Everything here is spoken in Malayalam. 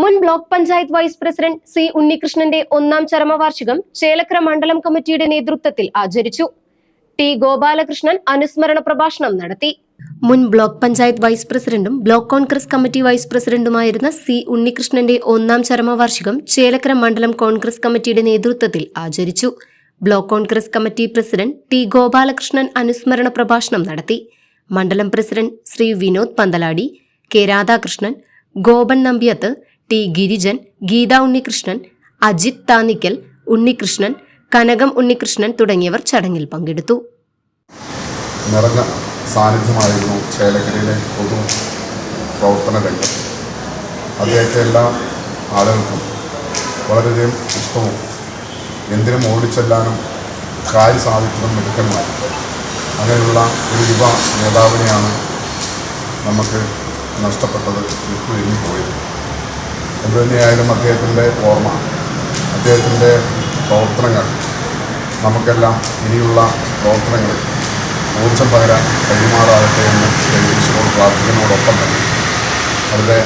മുൻ block panchayat vice president C ഉണ്ണികൃഷ്ണന്റെ ഒന്നാം ചരമവാർഷികം ചേലക്കര മണ്ഡലം കമ്മിറ്റിയുടെ നേതൃത്വത്തിൽ ആചരിച്ചു. ടി ഗോപാലകൃഷ്ണൻ അനുസ്മരണ പ്രഭാഷണം നടത്തി. മുൻ ബ്ലോക്ക് പഞ്ചായത്ത് വൈസ് പ്രസിഡന്റും ബ്ലോക്ക് കോൺഗ്രസ് കമ്മിറ്റി വൈസ് പ്രസിഡന്റുമായിരുന്ന സി ഉണ്ണികൃഷ്ണന്റെ ഒന്നാം ചരമവാർഷികം ചേലക്കര മണ്ഡലം കോൺഗ്രസ് കമ്മിറ്റിയുടെ നേതൃത്വത്തിൽ ആചരിച്ചു. Block Congress committee president T Gopalakrishnan അനുസ്മരണ പ്രഭാഷണം നടത്തി. മണ്ഡലം president Shri Vinod Panthaladi K Radhakrishnan Gopan Nambyath T Girijan Geetha Unnikrishnan Ajith Thanikkal Unnikrishnan Kanakam Unnikrishnan തുടങ്ങിയവർ ചടങ്ങിൽ പങ്കെടുത്തു. നിറഞ്ഞ സാന്നിധ്യമായിരുന്നു ചേലക്കരയിലെ പൊതു പ്രവർത്തന രംഗം. അദ്ദേഹത്തെ എല്ലാ ആളുകൾക്കും വളരെയധികം ഇഷ്ടവും എന്തിനും ഓടിച്ചെല്ലാനും കാര്യസാധിത്വം മിടുക്കന്മാർ. അങ്ങനെയുള്ള ഒരു യുവ നേതാവിനെയാണ് നമുക്ക് നഷ്ടപ്പെട്ടത് വിട്ടുപിരിഞ്ഞു പോയത്. എന്തു തന്നെയായാലും അദ്ദേഹത്തിന്റെ ഓർമ്മ അദ്ദേഹത്തിന്റെ പ്രവർത്തനങ്ങൾ നമുക്കെല്ലാം ഇനിയുള്ള പ്രവർത്തനങ്ങളിൽ ഊർജം പകരാൻ കഴിയുമാറാകട്ടെ എന്ന് ഈശ്വരോട് പ്രാർത്ഥിക്കുന്നതോടൊപ്പം തന്നെ. അവരുടെ